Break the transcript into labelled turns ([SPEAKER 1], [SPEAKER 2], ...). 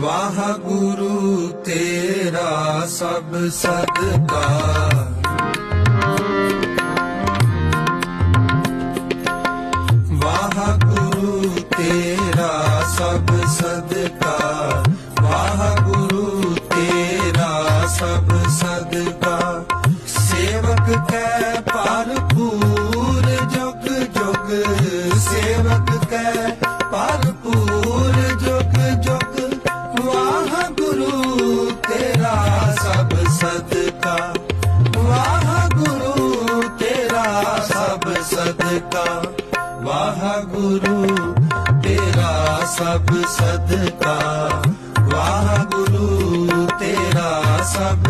[SPEAKER 1] ਵਾਹਿਗੁਰੂ, ਤੇਰਾ ਸਭ ਸਦਕਾ ਵਾਹਿਗੁਰੂ, ਤੇਰਾ ਸਭ ਸਦਕਾ ਵਾਹਿਗੁਰੂ, ਤੇਰਾ ਸਭ ਸਦਕਾ ਸੇਵਕ ਕੈ ਭਰਪੂਰ ਜੁਗ ਜੁਗ, ਸੇਵਕ ਕੈ ਗੁਰੂ ਤੇਰਾ ਸਭ ਸਦਕਾ ਵਾਹ ਗੁਰੂ ਤੇਰਾ ਸਭ ਸਦਕਾ ਵਾਹ ਗੁਰੂ ਤੇਰਾ ਸਭ ਸਦਕਾ ਵਾਹ ਗੁਰੂ ਤੇਰਾ ਸਭ